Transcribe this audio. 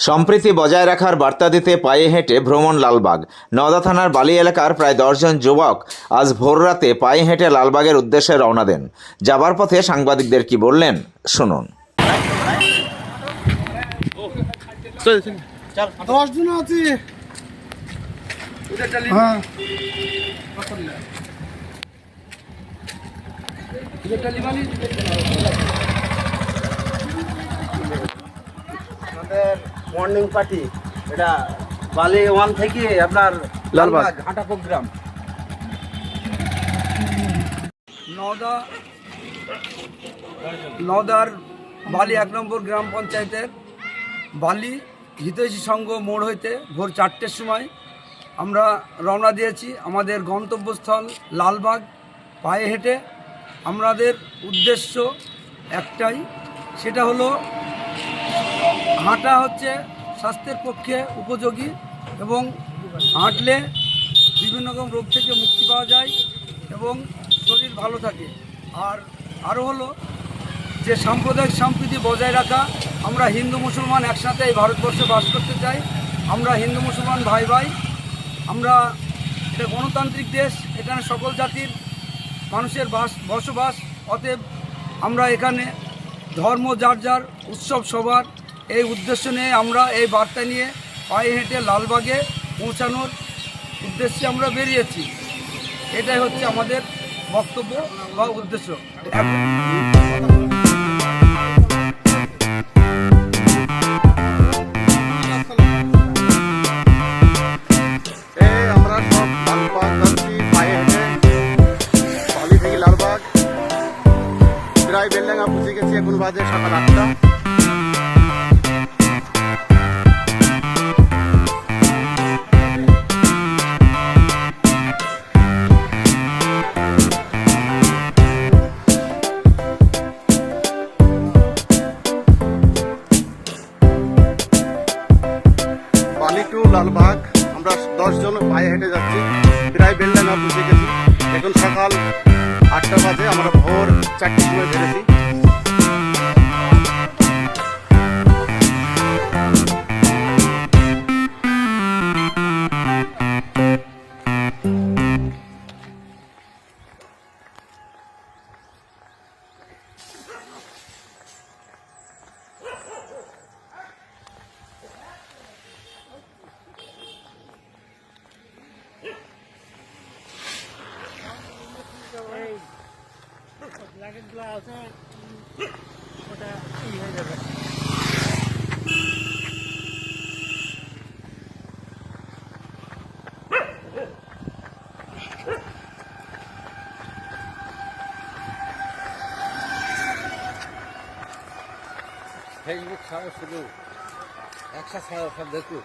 সম্প্রীতি বজায় রাখার বার্তা দিতে পায়ে হেঁটে ভ্রমণ লালবাগ। নওদা থানার বালি এলাকার প্রায় দশজন যুবক আজ ভোররাতে পায়ে হেঁটে লালবাগের উদ্দেশ্যে রওনা দেন। যাবার পথে সাংবাদিকদের কি বললেন, শুনুন। হ্যাঁ। আমাদের মর্নিং পার্টি এটা বালি ওয়ান থেকে আপনার লালবাগ। হাঁটা প্রোগ্রাম। নওদা নওদার বালি এক নম্বর গ্রাম পঞ্চায়েতের বালি হিতৈষী সংঘ মোড় হইতে ভোর চারটের সময় আমরা রওনা দিয়েছি। আমাদের গন্তব্যস্থল লালবাগ পায়ে হেঁটে। আমাদের উদ্দেশ্য একটাই সেটা হলো হাঁটা হচ্ছে স্বাস্থ্যের পক্ষে উপযোগী এবং হাঁটলে বিভিন্ন রকম রোগ থেকে মুক্তি পাওয়া যায় এবং শরীর ভালো থাকে। আর আরও হলো যে সাম্প্রদায়িক সম্প্রীতি বজায় রাখা, আমরা হিন্দু মুসলমান একসাথে এই ভারতবর্ষে বাস করতে চাই। আমরা হিন্দু মুসলমান ভাই ভাই, আমরা এটা গণতান্ত্রিক দেশ, এখানে সকল জাতির মানুষের বাস, বসবাস, অতএব আমরা এখানে ধর্ম, যার যার উৎসব সবার এই উদ্দেশ্য নিয়ে আমরা এই বার্তা নিয়ে পায়ে হেঁটে লালবাগে পৌঁছানোর উদ্দেশ্যে আমরা বেরিয়েছি। এটাই হচ্ছে আমাদের বক্তব্য বা উদ্দেশ্য। প্রায় বেলডাঙ্গা পৌঁছে গেছি এখন বাজে সকাল আটটা। লালবাগ আমরা দশজন পায়ে হেঁটে যাচ্ছি। প্রায় বেলডাঙ্গা পৌঁছে গেছি। এখন সকাল আটটা বাজে, আমরা ভোর চারটের সময় বেরোছি ফেসবুক ছাড়া শুধু। একশো ছাড়া সব দেখুক